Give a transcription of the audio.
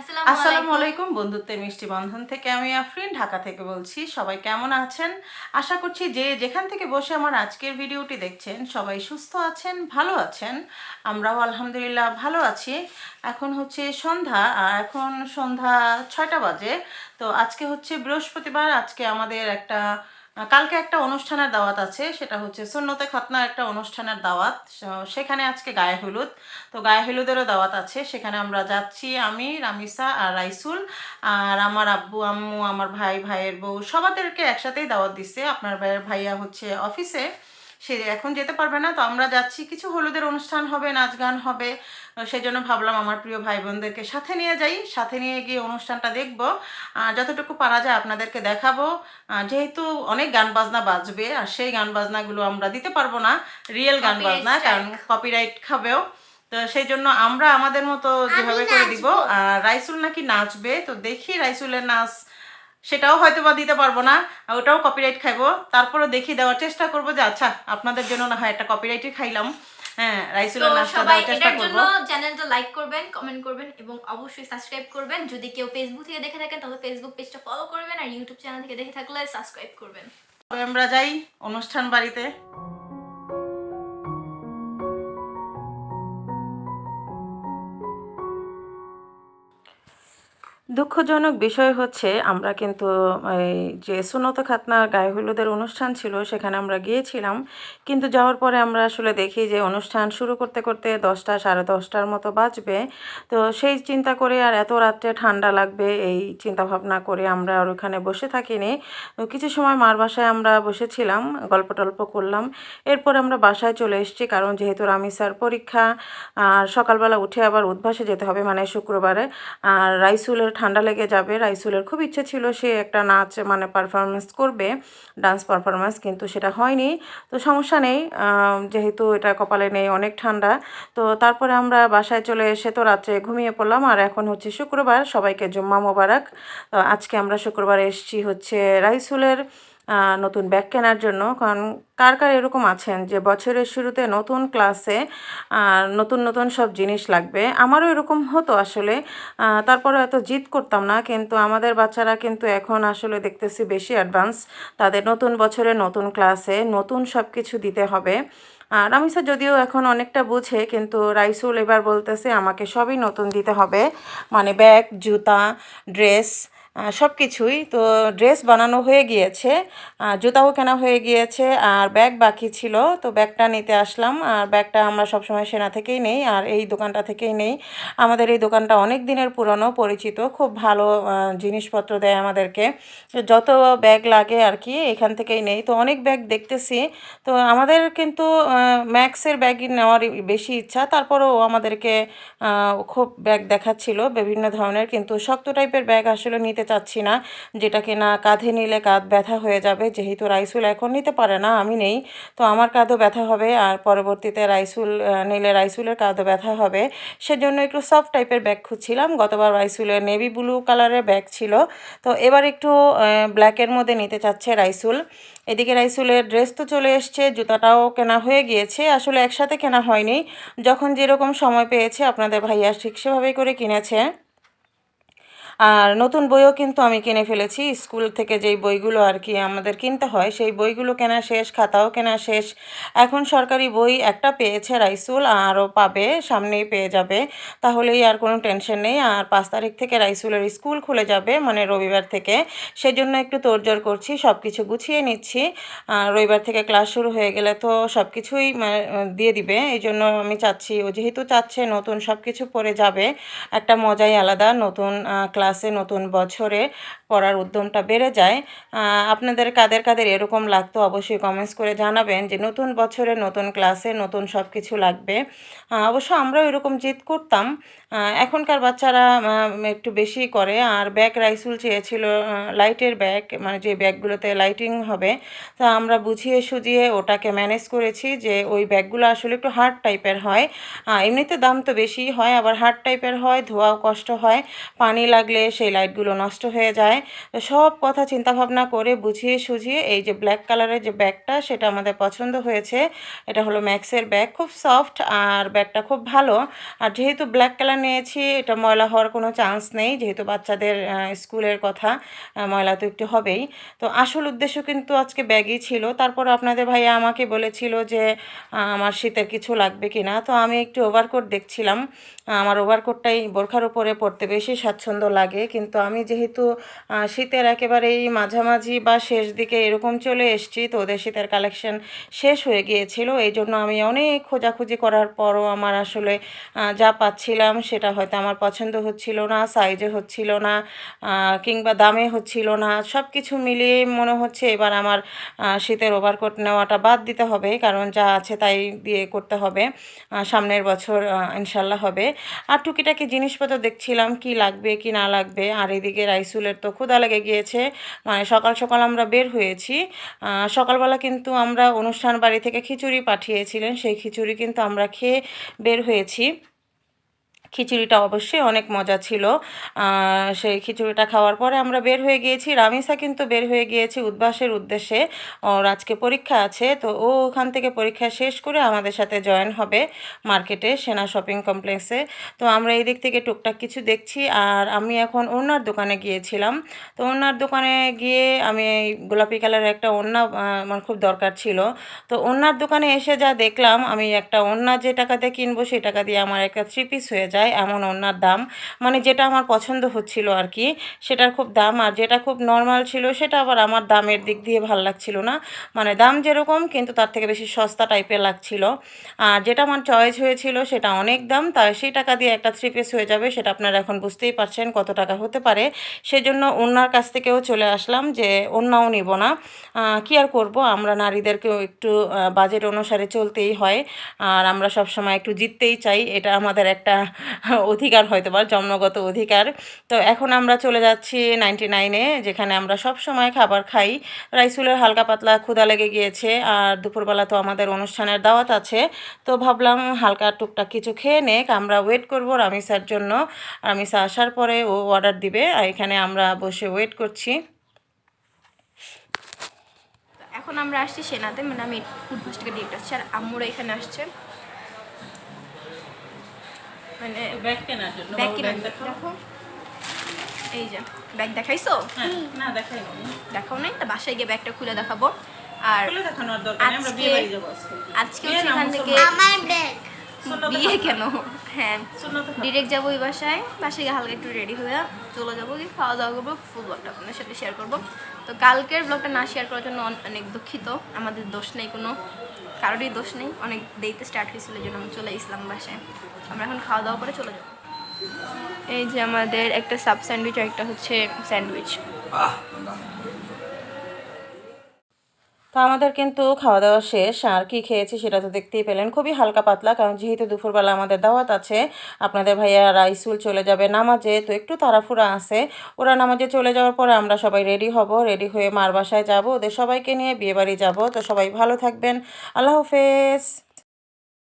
আসসালামু আলাইকুম বন্ধুত্বের মিষ্টি বন্ধন থেকে আমি আফরিন ঢাকা থেকে বলছি। সবাই কেমন আছেন? আশা করছি যে যেখান থেকে বসে আমার আজকের ভিডিওটি দেখছেন সবাই সুস্থ আছেন ভালো আছেন। আমরাও আলহামদুলিল্লাহ ভালো আছি। এখন হচ্ছে সন্ধ্যা আর এখন সন্ধ্যা ছয়টা বাজে। তো আজকে হচ্ছে বৃহস্পতিবার আজকে আমাদের একটা কালকে একটা অনুষ্ঠানের দাওয়াত আছে, সেটা হচ্ছে সুন্নতে খতনার একটা অনুষ্ঠানের দাওয়াত। সেখানে আজকে গায়ে হলুদ। তো গায়ে হলুদেরও দাওয়াত আছে। সেখানে আমরা যাচ্ছি, আমি, রামিসা আর রাইসুল আর আমার আব্বু, আম্মু, আমার ভাই, ভাইয়ের বউ, সবাদেরকে একসাথেই দাওয়াত দিচ্ছে। আপনার ভাইয়ের ভাইয়া হচ্ছে অফিসে। সে এখন যেতে পারবে না তো আমরা যাচ্ছি। কিছু হলুদের অনুষ্ঠান হবে নাচ গান হবে। সেই জন্য ভাবলাম আমার প্রিয় ভাই বোনদেরকে সাথে নিয়ে যাই। সাথে নিয়ে গিয়ে অনুষ্ঠানটা দেখব। যতটুকু পারা যায় আপনাদেরকে দেখাবো। যেহেতু অনেক গান বাজনা বাজবে আর সেই গান বাজনাগুলো আমরা দিতে পারব না। রিয়েল গান বাজনা কারণ কপিরাইট খাবেও। তো সেই জন্য আমরা আমাদের মতো যেভাবে করে দিব। আর রাইসুল নাকি নাচবে তো দেখি রাইসুলের নাচ সেটাও হয়তো বা দিতে পারব না ওটাও কপিরাইট খাইবো। তারপরে দেখি দেওয়ার চেষ্টা করব যে আচ্ছা আপনাদের জন্য না হয় একটা কপিরাইটই খাইলাম। হ্যাঁ তো রাইসুলের নাচটা দেওয়ার চেষ্টা এটার চ্যানেলটা লাইক করবেন কমেন্ট করবেন এবং অবশ্যই সাবস্ক্রাইব করবেন। যদি কেউ ফেসবুক থেকে দেখে থাকেন তাহলে ফেসবুক পেজটা ফলো করবেন আর ইউটিউব চ্যানেল থেকে দেখে থাকলে সাবস্ক্রাইব করবেন। তবে আমরা যাই অনুষ্ঠান বাড়িতে। দুঃখজনক বিষয় হচ্ছে, আমরা কিন্তু, এই যে সুনত খাতনার গায়ে হলুদের অনুষ্ঠান ছিল, সেখানে আমরা গিয়েছিলাম। কিন্তু যাওয়ার পরে আমরা আসলে দেখি যে, অনুষ্ঠান শুরু করতে করতে দশটা, সাড়ে দশটার মতো বাজবে। তো সেই চিন্তা করে আর এত রাত্রে ঠান্ডা লাগবে, এই চিন্তা ভাবনা করে আমরা আর ওখানে বসে থাকিনি। কিছু সময় মার বাসায় আমরা বসেছিলাম, গল্প টল্প করলাম। এরপর আমরা বাসায় চলে এসেছি, কারণ যেহেতু রামিসার পরীক্ষা, আর সকালবেলা উঠে আবার উদ্ভাসে যেতে হবে মানে শুক্রবারে। আর রাইসুলের ঠান্ডা লেগে যাবে। রাইসুলের খুব ইচ্ছে ছিল সে একটা নাচ মানে পারফরমেন্স করবে ডান্স পারফরমেন্স কিন্তু সেটা হয়নি। তো সমস্যা নেই যেহেতু এটা কপালে নেই, অনেক ঠান্ডা। তো তারপরে আমরা বাসায় চলে এসে তো রাত্রে ঘুমিয়ে পড়লাম, আর এখন হচ্ছে শুক্রবার, সবাইকে জুম্মা মোবারক। তো আজকে আমরা শুক্রবার এসছি হচ্ছে রাইসুলের নতুন ব্যাগ কেনার জন্য। কারণ কার কার এরকম আছেন যে বছরের শুরুতে নতুন ক্লাসে নতুন নতুন সব জিনিস লাগবে? আমারও এরকম হতো আসলে। তারপরে এত জিদ করতাম না, কিন্তু আমাদের বাচ্চারা কিন্তু এখন আসলে দেখতেছি বেশি অ্যাডভান্স তাদের নতুন বছরে নতুন ক্লাসে নতুন সব কিছু দিতে হবে। আর আমি স্যার যদিও এখন অনেকটা বুঝে, কিন্তু রাইসুল এবার বলতেছে আমাকে সবই নতুন দিতে হবে। মানে ব্যাগ, জুতা, ড্রেস সব কিছুই তো ড্রেস বানানো হয়ে গিয়েছে জুতাও কেনা হয়ে গিয়েছে, আর ব্যাগ বাকি ছিল। তো ব্যাগটা নিতে আসলাম, আর ব্যাগটা আমরা সবসময় সেনা থেকেই নেই, আর এই দোকানটা থেকেই নেই। আমাদের এই দোকানটা অনেক দিনের পুরনো, পরিচিত, খুব ভালো জিনিসপত্র দেয় আমাদেরকে। যত ব্যাগ লাগে আর কি, এখান থেকেই নেই। তো অনেক ব্যাগ দেখতেছি। তো আমাদের কিন্তু ম্যাক্সের ব্যাগই নেওয়ার বেশি ইচ্ছা। তারপরেও আমাদেরকে খুব ব্যাগ দেখাচ্ছিল বিভিন্ন ধরনের, কিন্তু শক্ত টাইপের ব্যাগ আসলে নিতে চাচ্ছি না। যেটা কিনা কাঁধে নিলে কাঁধ ব্যথা হয়ে যাবে। যেহেতু রাইসুল এখন নিতে পারে না, আমি নেই। তো আমার কাঁধও ব্যথা হবে আর পরবর্তীতে রাইসুল নিলে রাইসুলের কাঁধও ব্যথা হবে। সেজন্য একটু সফট টাইপের ব্যাগ খুঁজছিলাম। গতবার রাইসুলের নেভি ব্লু কালারের ব্যাগ ছিল। তো এবার একটু ব্ল্যাকের মধ্যে নিতে চাচ্ছে রাইসুল। এদিকে রাইসুলের ড্রেস তো চলে এসছে, জুতাটাও কেনা হয়ে গিয়েছে। আসলে একসাথে কেনা হয়নি। যখন যেরকম সময় পেয়েছে, আপনাদের ভাইয়া ঠিক সেভাবেই করে কিনেছে। আর নতুন বইও কিন্তু আমি কিনে ফেলেছি। স্কুল থেকে যেই বইগুলো আর কি আমাদের কিনতে হয় সেই বইগুলো কেনা শেষ খাতাও কেনা শেষ। এখন সরকারি বই একটা পেয়েছে রাইসুল আরও পাবে সামনেই পেয়ে যাবে। তাহলেই আর কোনো টেনশন নেই। আর পাঁচ তারিখ থেকে রাইসুলের স্কুল খুলে যাবে মানে রবিবার থেকে। সেজন্য একটু তোড়জোড় করছি সব কিছু গুছিয়ে নিচ্ছি। আর রবিবার থেকে ক্লাস শুরু হয়ে গেলে তো সব কিছুই দিয়ে দিবে। এই জন্য আমি চাচ্ছি ও যেহেতু চাচ্ছে নতুন সব কিছু পরে যাবে। একটা মজাই আলাদা নতুন আহ, ক্লাসে নতুন বছরে পড়ার উদ্যমটা বেড়ে যায় আপনাদের কাদের কাদের এরকম লাগতো অবশ্যই কমেন্টস করে জানাবেন যে নতুন বছরে নতুন ক্লাসে নতুন সব কিছু লাগবে অবশ্য আমরাও এরকম জিদ করতাম। এখনকার বাচ্চারা একটু বেশি করে আর ব্যাগ রাইসুল চেয়েছিল লাইটের ব্যাগ মানে যে ব্যাগগুলোতে লাইটিং হবে, তা আমরা বুঝিয়ে সুঝিয়ে ওটাকে ম্যানেজ করেছি যে ওই ব্যাগগুলো আসলে একটু হার্ড টাইপের হয়। এমনিতে দাম তো বেশি হয়, আবার হার্ড টাইপের হয়, ধোয়াও কষ্ট হয়, পানি লাগলে লাগলে সেই লাইটগুলো নষ্ট হয়ে যায়। তো সব কথা চিন্তা ভাবনা করে বুঝিয়ে সুঝিয়ে এই যে ব্ল্যাক কালারের যে ব্যাগটা, সেটা আমাদের পছন্দ হয়েছে। এটা হলো ম্যাক্সের ব্যাগ, খুব সফট আর ব্যাগটা খুব ভালো। আর যেহেতু ব্ল্যাক কালার নিয়েছি, এটা ময়লা হওয়ার কোনো চান্স নেই, যেহেতু বাচ্চাদের স্কুলের কথা ময়লা তো একটু হবেই। তো আসল উদ্দেশ্য কিন্তু আজকে ব্যাগই ছিল। তারপর আপনাদের ভাইয়া আমাকে বলেছিল যে আমার শীতের কিছু লাগবে কি না তো আমি একটু ওভারকোট দেখছিলাম। আমার ওভারকোটটাই বোরখার উপরে পড়তে বেশি স্বাচ্ছন্দ্য লাগে, কিন্তু আমি যেহেতু শীতের একেবারেই মাঝামাঝি বা শেষ দিকে এরকম চলে এসেছি, তো ওদের শীতের কালেকশন শেষ হয়ে গিয়েছিল। এই জন্য আমি অনেক খোঁজাখুঁজি করার পরও আমার আসলে যা পাচ্ছিলাম সেটা হয়তো আমার পছন্দ হচ্ছিল না সাইজে হচ্ছিল না কিংবা দামে হচ্ছিল না সব কিছু মিলিয়ে মনে হচ্ছে এবার আমার শীতের ওভারকোট নেওয়াটা বাদ দিতে হবে, কারণ যা আছে তাই দিয়ে করতে হবে সামনের বছর ইনশাল্লাহ হবে। আর টুকিটাকি জিনিসপত্র দেখছিলাম, কি লাগবে, কি না লাগবে। আর এদিকে রাইসুলের তো ক্ষুধা লেগে গিয়েছে। মানে সকাল সকাল আমরা বের হয়েছি। সকালবেলা কিন্তু আমরা অনুষ্ঠান বাড়ি থেকে খিচুড়ি পাঠিয়েছিলেন। সেই খিচুড়ি কিন্তু আমরা খেয়ে বের হয়েছি। খিচুড়িটা অবশ্যই অনেক মজা ছিল। সেই খিচুড়িটা খাওয়ার পরে আমরা বের হয়ে গিয়েছি। রামিসা কিন্তু বের হয়ে গিয়েছি উদ্বাসের উদ্দেশ্যে। ওর আজকে পরীক্ষা আছে, তো ও ওখান থেকে পরীক্ষা শেষ করে আমাদের সাথে জয়েন হবে মার্কেটে সেনা শপিং কমপ্লেক্সে। তো আমরা এই দিক থেকে টুকটাক কিছু দেখছি। আর আমি এখন ওনার দোকানে গিয়েছিলাম। তো ওনার দোকানে গিয়ে আমি গোলাপি কালারের একটা ওড়না আমার খুব দরকার ছিল। তো ওনার দোকানে এসে যা দেখলাম, আমি একটা ওড়না যে টাকাতে কিনবো সেই টাকা দিয়ে আমার একটা থ্রি পিস হয়ে যায়। এমন ওড়নার দাম। মানে যেটা আমার পছন্দ হচ্ছিল আর কি সেটার খুব দাম। আর যেটা খুব নর্মাল ছিল, সেটা আবার আমার দামের দিক দিয়ে ভালো লাগছিল না। মানে দাম যেরকম, কিন্তু তার থেকে বেশি সস্তা টাইপের লাগছিল। আর যেটা আমার চয়েস হয়েছিল, সেটা অনেক দাম। তাই সেই টাকা দিয়ে একটা থ্রি পিস হয়ে যাবে, সেটা আপনারা এখন বুঝতেই পারছেন কত টাকা হতে পারে। সেজন্য ওনার কাছ থেকেও চলে আসলাম যে, অন্যও নিব না। কি আর করব? আমরা নারীদেরকেও একটু বাজেট অনুসারে চলতেই হয়। আর আমরা সব সময় একটু জিততেই চাই। এটা আমাদের একটা অধিকার হয়তো বা জন্মগত অধিকার। তো এখন আমরা চলে যাচ্ছি নাইনটি নাইনে যেখানে আমরা সব সময় খাবার খাই। রাইসুলের হালকা পাতলা ক্ষুদা লেগে গিয়েছে, আর দুপুরবেলা তো আমাদের অনুষ্ঠানের দাওয়াত আছে। তো ভাবলাম হালকা টুকটাক কিছু খেয়ে নেক, আমরা ওয়েট করব রামিসার জন্য। রামিসা আসার পরে ও অর্ডার দিবে, আর এখানে আমরা বসে ওয়েট করছি। এখন আমরা আসছি সেনাতে মানে আমি উদ্ভাস থেকে ডিরেক্ট আসছি, আর আম্মুরা এখানে আসছে। মানে ব্যাগ কেনার জন্য ব্যাগ কিনে দেখো। এই যে ব্যাগ দেখাইছো? না দেখাই দেখাও নাই? তা বাসায় গিয়ে ব্যাগটা খুলে দেখাবো। আর দেখানোর আজকে আজকে। হচ্ছে থেকে আমার ব্যাগ বিয়ে কেন? হ্যাঁ ডিরেক্ট যাব ওই বাসায়। বাসায় গিয়ে হালকা একটু রেডি হয়ে চলে যাব গিয়ে খাওয়া দাওয়া করব ফুল ব্লগটা আপনাদের সাথে শেয়ার করব। তো কালকের ব্লগটা না শেয়ার করার জন্য অনেক দুঃখিত। আমাদের দোষ নেই কোনো। কারোরই দোষ নেই। অনেক দেরিতে স্টার্ট হয়েছিল জন্য আমি চলে ইসলাম বাসায়। আমরা এখন খাওয়া দাওয়া করে চলে যাব। এই যে আমাদের একটা সাব স্যান্ডউইচ আর একটা হচ্ছে স্যান্ডউইচ তো আমাদের কিন্তু খাওয়া দাওয়া শেষ। আর কি খেয়েছি সেটা তো দেখতেই পেলেন। খুবই হালকা পাতলা, কারণ যেহেতু দুপুরবেলা আমাদের দাওয়াত আছে, আপনাদের ভাইয়া রাইসুল চলে যাবে নামাজে, তো একটু তাড়াফুড়া আছে। ওরা নামাজে চলে যাওয়ার পরে আমরা সবাই রেডি হব, রেডি হয়ে মার বাসায় যাব। ওদের সবাইকে নিয়ে বিয়েবাড়ি যাব। তো সবাই ভালো থাকবেন। আল্লাহ হাফেজ।